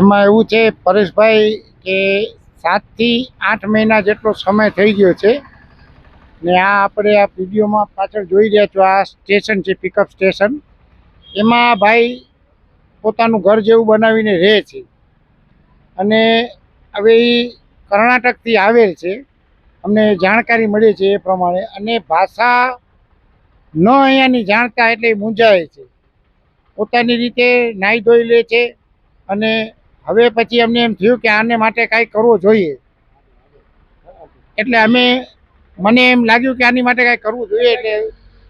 એમાં એવું છે, પરેશભાઈ, કે સાતથી આઠ મહિના જેટલો સમય થઈ ગયો છે. ને આ આપણે આ વિડીયોમાં પાછળ જોઈ રહ્યા છો, આ સ્ટેશન છે પિકઅપ સ્ટેશન એમાં ભાઈ પોતાનું ઘર જેવું બનાવીને રહે છે. અને હવે એ કર્ણાટકથી આવેલ છે. અમને જાણકારી મળી છે એ પ્રમાણે. અને ભાષા ન અહીંયાની જાણતા એટલે મૂંઝાય છે. પોતાની રીતે નાહી ધોઈ લે છે અને હવે પછી અમને એમ થયું કે આને માટે કાંઈ કરવું જોઈએ. એટલે અમે, મને એમ લાગ્યું કે આની માટે કાંઈ કરવું જોઈએ એટલે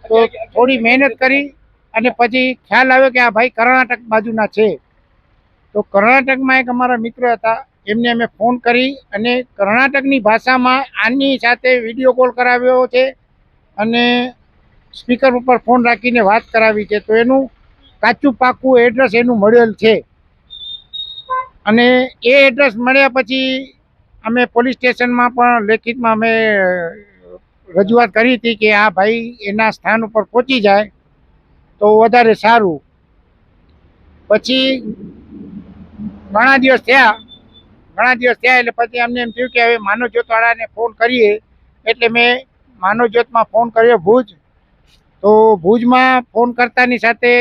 તો થોડી મહેનત કરી અને પછી ખ્યાલ આવ્યો કે આ ભાઈ કર્ણાટક બાજુના છે. તો કર્ણાટકમાં એક અમારા મિત્ર હતા, એમને અમે ફોન કરી અને કર્ણાટકની ભાષામાં આની સાથે વીડિયો કોલ કરાવ્યો છે અને સ્પીકર ઉપર ફોન રાખીને વાત કરાવી છે. તો એનું કાચું પાકું એડ્રેસ એનું મળેલ છે. અને એ એડ્રેસ મળ્યા પછી અમે પોલીસ સ્ટેશનમાં પણ લેખિતમાં અમે રજૂઆત કરી હતી કે આ ભાઈ એના સ્થાન ઉપર પહોંચી જાય તો વધારે સારું. પછી ઘણા દિવસ થયા, ઘણા દિવસ થયા એટલે પછી અમને એમ થયું કે હવે માનવ જ્યોતવાળાને ફોન કરીએ. એટલે મેં માનવ જ્યોતમાં ફોન કર્યો ભુજ. તો ભુજમાં ફોન કરતાની સાથે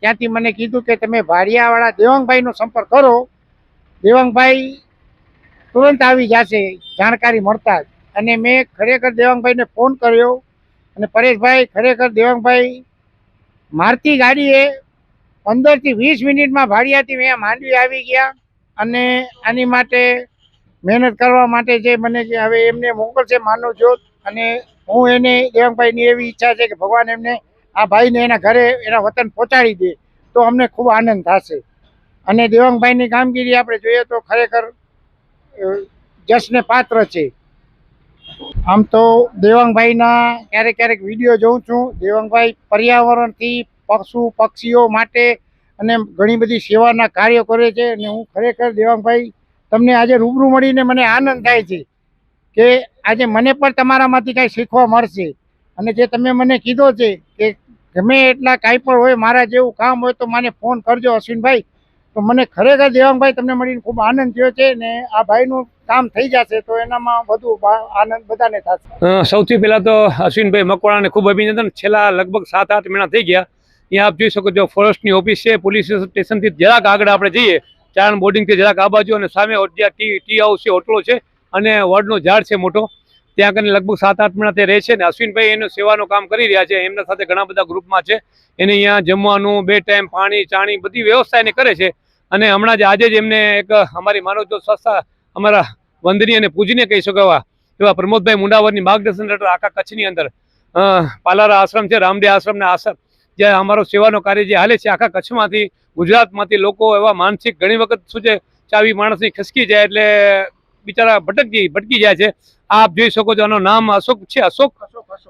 ત્યાંથી મને કીધું કે તમે ભારિયાવાળા દેવાંગભાઈનો સંપર્ક કરો. દેવાંગભાઈ તુરંત આવી જશે, જાણકારી મળતા જ. અને મેં ખરેખર દેવાંગભાઈને ફોન કર્યો અને પરેશભાઈ ખરેખર દેવાંગભાઈ મારતી ગાડીએ પંદરથી વીસ મિનિટમાં ભાડિયાથી મેં માંડવી આવી ગયા અને આની માટે મહેનત કરવા માટે જે મને જે હવે એમને મોકલશે માનવ જોત અને હું એને દેવાંગભાઈની એવી ઈચ્છા છે કે ભગવાન એમને આ ભાઈને એના ઘરે એના વતન પહોંચાડી દે, તો અમને ખૂબ આનંદ થશે. અને દેવાંગભાઈની કામગીરી આપણે જોઈએ તો ખરેખર જશને પાત્ર છે. આમ તો દેવાંગભાઈના ક્યારેક ક્યારેક વીડિયો જોઉં છું. દેવાંગભાઈ પર્યાવરણથી પશુ પક્ષીઓ માટે અને ઘણી બધી સેવાના કાર્યો કરે છે અને હું ખરેખર દેવાંગભાઈ તમને આજે રૂબરૂ મળીને મને આનંદ થાય છે કે આજે મને પણ તમારામાંથી કાંઈ શીખવા મળશે. અને જે તમે મને કીધો છે કે ગમે એટલા કાંઈ પણ હોય, મારા જેવું કામ હોય તો મને ફોન કરજો અશ્વિનભાઈ. તો મને ખરેખર દેવાંગભાઈ તમને મળીને ખૂબ આનંદ થયો છે ને આ ભાઈનું કામ થઈ જશે તો એનામાં વધુ આનંદ બધાને થશે. સૌથી પહેલાં તો અશ્વિનભાઈ મકવાણાને ખૂબ અભિનંદન. છેલ્લા લગભગ સાત આઠ મહિના થઈ ગયા. અહીંયા આપ જોઈ શકો છો, ફોરેસ્ટની ઓફિસ છે, પોલીસ સ્ટેશનથી જરાક આગળ આપણે જઈએ. ચારણ બોર્ડિંગથી જરાક આ બાજુ અને સામે જ્યાં ટી ટી હાઉસ છે, હોટલો છે અને વડનો ઝાડ છે મોટો. ત્યાં કરીને લગભગ સાત, આઠ મહિના તે રહે છે ને અશ્વિનભાઈ એનું સેવાનું કામ કરી રહ્યા છે, એમના સાથે ઘણા બધા ગ્રુપમાં છે. એને અહીંયા જમવાનું, બે ટાઈમ પાણી, ચાણી બધી વ્યવસ્થા એને કરે છે. અને હમણાં જ આજે જ એમને એક અમારી માનવ જ્યોત સંસ્થા, અમારા વંદનીય અને પૂજનીય કહી શકો એવા પ્રમોદભાઈ મુંડાવરની માર્ગદર્શન હેઠળ આખા કચ્છની અંદર પાલારા આશ્રમ છે, રામદેવ આશ્રમના આશ્રમ, જ્યાં અમારો સેવાનો કાર્ય જે હાલે છે, આખા કચ્છમાંથી, ગુજરાતમાંથી લોકો એવા માનસિક ઘણી વખત શું છે, ચાવી માણસની ખસકી જાય એટલે બિચારા ભટકી ભટકી જાય છે. આપ જોઈ શકો છો આનું નામ અશોક છે, અશોક.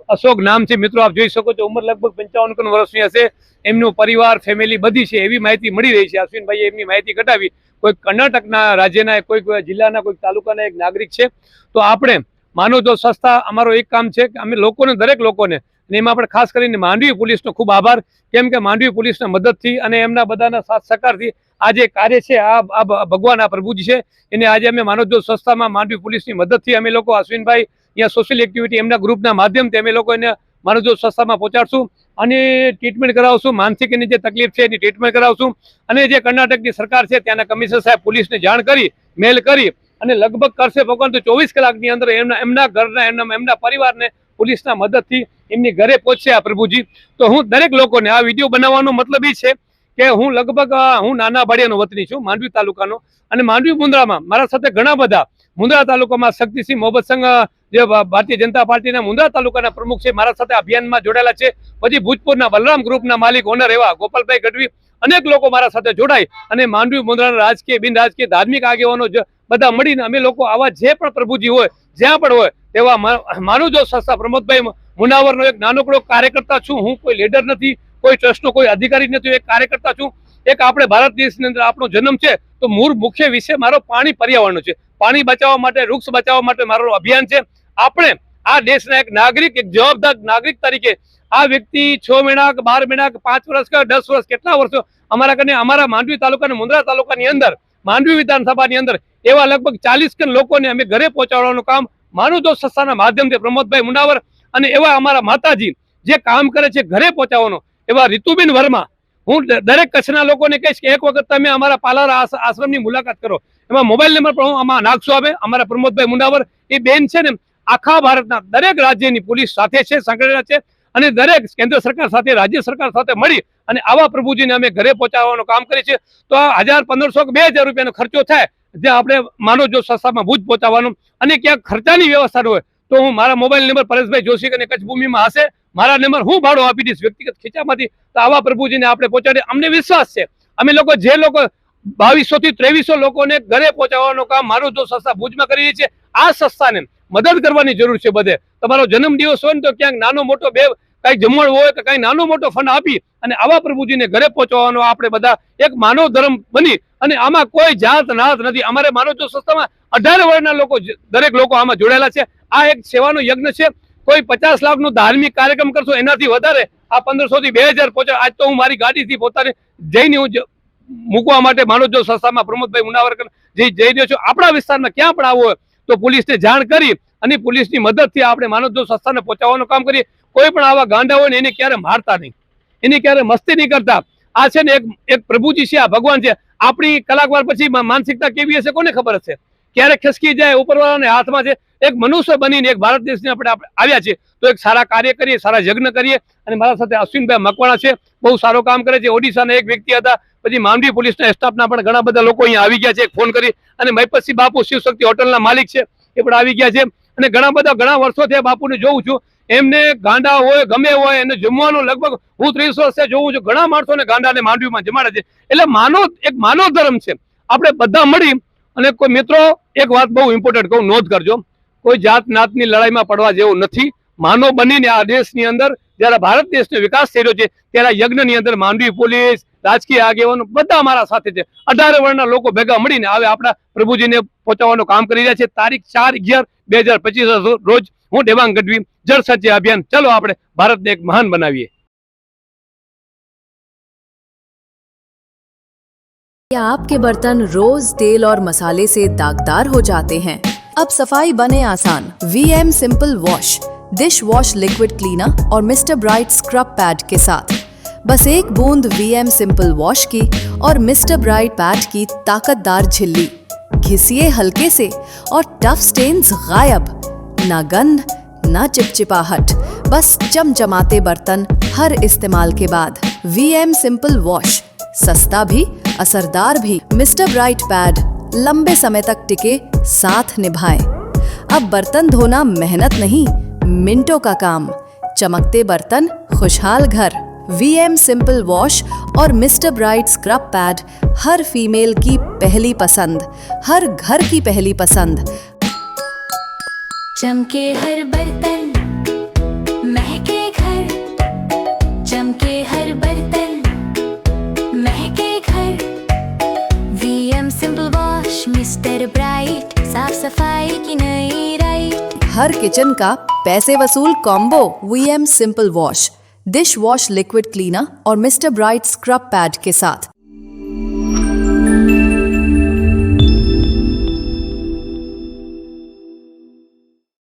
અશોક નામ છે. મિત્રો, આપ જોઈ શકો છો ઉંમર લગભગ પંચાવન વર્ષની હશે. એમનું પરિવાર ફેમિલી બધી છે. એવી માહિતી મળી રહી છે. અશ્વિનભાઈએ એમની માહિતી ઘટાવી કોઈ કર્ણાટકના રાજ્યના કોઈક જિલ્લાના કોઈક તાલુકાના એક નાગરિક છે. તો આપણે માનો જો સંસ્થા અમારો એક કામ છે કે અમે લોકોને, દરેક લોકોને અને એમાં આપણે ખાસ કરીને માંડવી પોલીસનો ખૂબ આભાર, કેમ કે માંડવી પોલીસના મદદથી અને એમના બધાના સાથ સહકારથી આ જે કાર્ય છે, આ આ ભગવાન આ પ્રભુજી છે, એને આજે અમે માનવજ્યોત સંસ્થામાં માંડવી પોલીસની મદદથી અમે લોકો અશ્વિનભાઈ અહીંયા સોશિયલ એક્ટિવિટી એમના ગ્રુપના માધ્યમથી અમે લોકો એને માનવજ્યોત સંસ્થામાં પહોંચાડશું અને ટ્રીટમેન્ટ કરાવશું, માનસિક એની જે તકલીફ છે એની ટ્રીટમેન્ટ કરાવશું અને જે કર્ણાટકની સરકાર છે ત્યાંના કમિશનર સાહેબ પોલીસને જાણ કરી, મેલ કરી અને લગભગ કરશે ભગવાન તો ચોવીસ કલાકની અંદર એમના એમના ઘરના, એમના એમના પરિવારને પોલીસના મદદથી એમની ઘરે પહોંચશે આ પ્રભુજી. તો હું દરેક લોકોને આ વીડિયો બનાવવાનો મતલબ એ છે કે હું લગભગ હું નાના ભાડિયાનો વતની છું, માંડવી તાલુકાનો. અને માંડવી મુંદ્રામાં મારા સાથે ઘણા બધા મુંદ્રા તાલુકામાં શક્તિસિંહ મોહબ્બત સંઘ જે ભારતીય જનતા પાર્ટીના મુંદ્રા તાલુકાના પ્રમુખ છે, મારા સાથે અભિયાનમાં જોડાયેલા છે. પછી ભૂજપુરના બલરામ ગ્રુપના માલિક ઓનર એવા ગોપાલભાઈ ગઢવી, અનેક લોકો મારા સાથે જોડાય. અને માંડવી મુંદ્રાના રાજકીય બિન રાજકીય ધાર્મિક આગેવાનો બધા મળીને અમે લોકો આવા જે પણ પ્રભુજી હોય, જ્યાં પણ હોય તેવા માનું જો સંસ્થા પ્રમોદભાઈ મુનાવરનો એક નાનકડો કાર્યકર્તા છું, હું કોઈ લીડર નથી, કોઈ ટ્રસ્ટનો કોઈ અધિકારી નથી એક કાર્યકર્તા છું. એક આપણે ભારત દેશની અંદર આપણો જન્મ છે, તો મૂળ મુખ્ય વિષય મારો પાણી પર્યાવરણનો છે. પાણી બચાવવા માટે, વૃક્ષ બચાવવા માટે મારો અભિયાન છે. આપણે આ દેશના એક નાગરિક, એક જવાબદાર નાગરિક તરીકે આ વ્યક્તિ છ મહિના કે બાર મહિના કે પાંચ વર્ષ કે દસ વર્ષ, કેટલા વર્ષો અમારા કને, અમારા માંડવી તાલુકા અને મુંદ્રા તાલુકાની અંદર, માંડવી વિધાનસભાની અંદર એવા લગભગ ચાલીસ કન લોકોને અમે ઘરે પહોંચાડવાનું કામ માનું તો સંસ્થાના માધ્યમથી પ્રમોદભાઈ મુંડાવર અને એવા અમારા માતાજી જે કામ કરે છે ઘરે પહોંચાવાનો, એવા ઋતુબેન વર્મા. હું દરેક કચ્છના લોકોને કહીશ કે એક વખત તમે અમારા પાલારા આશ્રમની મુલાકાત કરો. એમાં મોબાઈલ નંબર પણ આમાં નાખશું આવે અમારા પ્રમોદભાઈ મુનાવર એ બેન છે ને આખા ભારતના દરેક રાજ્યની પોલીસ સાથે છે, સંકળાયેલા છે. અને દરેક કેન્દ્ર સરકાર સાથે, રાજ્ય સરકાર સાથે મળી અને આવા પ્રભુજીને અમે ઘરે પહોંચાડવાનું કામ કરીએ છીએ. તો આ હજાર પંદરસો બે હજાર રૂપિયાનો ખર્ચો થાય જે આપણે માનો જો સંસ્થામાં ભૂજ પહોંચાડવાનું અને ક્યાંક ખર્ચાની વ્યવસ્થા હોય, તો હું મારા મોબાઈલ નંબર પરેશભાઈ જોશી અને કચ્છ ભૂમિમાં હશે. મારા નંબર હું ભાડો આપી દઈશ વ્યક્તિગત ખીચામાંથી. તો આવા પ્રભુજીને આપણે પહોંચાડીએ. અમને વિશ્વાસ છે. અમે લોકો જે લોકો બાવીસો થી ત્રેવીસો લોકોને ઘરે પહોંચાડવાનું કામ મારું જો સંસ્થા ભુજમાં કરી રહી છે, આ સંસ્થાને મદદ કરવાની જરૂર છે બધે. તમારો જન્મદિવસ હોય ને તો ક્યાંક નાનો મોટો બે કઈ જમણ હોય કે કઈ નાનો મોટો ફંડ આપી અને આવા પ્રભુજીને ઘરે પહોંચવાનો આપણે બધા એક માનવ ધર્મ બની અને આમાં કોઈ જાત નાત નથી. અમારે માનો જો સંસ્થામાં અઢાર વર્ષના લોકો દરેક લોકો આમાં જોડાયેલા છે. આ એક સેવાનો યજ્ઞ છે. કોઈ પચાસ લાખ ધાર્મિક કાર્યક્રમ કરશો એનાથી વધારે આ પંદરસો થી બે હજાર પહોંચે આજ તો હું મારી ગાડીથી પોતાને જઈને હું મૂકવા માટે માનો જો સંસ્થામાં પ્રમોદભાઈ ઉનાવરકર જે જઈ રહ્યો છું, આપણા વિસ્તારમાં ક્યાં પણ આવો તો પોલીસને જાણ કરી અને પોલીસની મદદથી આપણે માનવ જો સંસ્થાને પહોંચાડવાનું કામ કરીએ. કોઈ પણ આવા ગાંડા હોય ને એને ક્યારે મારતા નહીં. એની ક્યારે મસ્તી નહીં કરતા. આ છે ને એક એક પ્રભુજી છે, આ ભગવાન છે. આપણી કલાકવાર પછી માનસિકતા કેવી હશે? કોને ખબર હશે? ક્યારે ખસકી જાય ઉપરવાળાને હાથમાં છે? એક મનુષ્ય બનીને એક ભારત દેશને આપણે આવ્યા છે તો એક સારા કાર્ય કરીએ, સારા યજ્ઞ કરીએ. અને મારા સાથે અશ્વિનભાઈ મકવાણા છે. બહુ સારું કામ કરે છે. ઓડિશાના એક વ્યક્તિ હતા. પછી માંડવી પોલીસના સ્ટાફના પણ ઘણા બધા લોકો અહીંયા આવી ગયા છે. ફોન કરી. અને મહિપતસિંહ બાપુ શિવશક્તિ હોટલના માલિક છે. એ પણ આવી ગયા છે. અને ઘણા બધા, ઘણા વર્ષોથી આ બાપુને જોઉં છું. એમને ગાંડા હોય, ગમે હોય, એને જમવાનું લગભગ હું ત્રીસ વર્ષે જોઉં છું. ઘણા માણસોને ગાંડાને માંડવીમાં જમાડે છે. એટલે માનવ, એક માનવ ધર્મ છે. આપણે બધા મળી. અને કોઈ મિત્રો, એક વાત બહુ ઇમ્પોર્ટન્ટ કહું, નોંધ કરજો. કોઈ જાત નાતની લડાઈમાં પડવા જેવું નથી માનવ બનીને આ દેશની અંદર જ્યારે ભારત દેશનો વિકાસ થઈ રહ્યો છે ત્યારે આ યજ્ઞની અંદર માંડવી પોલીસ રાજકીય આગેવાનો બધા અમારા સાથે છે અઢારે વર્ણના લોકો ભેગા મળીને હવે આપણા પ્રભુજીને પહોંચાડવાનું કામ કરી રહ્યા છે તારીખ ચાર અગિયાર બે હજાર પચીસ રોજ હું દેવાંગ ગઢવી જળ સત્ય અભિયાન ચલો આપણે ભારતને એક મહાન બનાવીએ क्या आपके बर्तन रोज तेल और मसाले से दागदार हो जाते हैं अब सफ़ाई बने आसान। V M simple wash dish wash liquid cleaner और मिस्टर ब्राइट स्क्रब पैड के साथ। बस एक बूंद वी एम सिंपल वॉश की और मिस्टर ब्राइट पैड की ताकतदार झिल्ली। घिसिए हल्के से और टफ स्टेन्स गायब। ना गंध, ना चिपचिपाहट। बस चमचमाते बर्तन हर इस्तेमाल के बाद। वी एम सिंपल वॉश सस्ता भी, असरदार भी। मिस्टर ब्राइट पैड लंबे समय तक टिके साथ निभाए। अब बर्तन धोना मेहनत नहीं, मिनटों का काम। चमकते बर्तन, खुशहाल घर। वी एम सिंपल वॉश और मिस्टर ब्राइट स्क्रब पैड हर फीमेल की पहली पसंद, हर घर की पहली पसंद। चमके हर बर्तन, महके घर। चमके हर बर्तन, महके घर। VM simple wash mister bright साफ़ सफ़ाई की नई राइट हर किचन का पैसे वसूल combo V M simple wash dish wash liquid cleaner और मिस्टर ब्राइट स्क्रब पैड के साथ।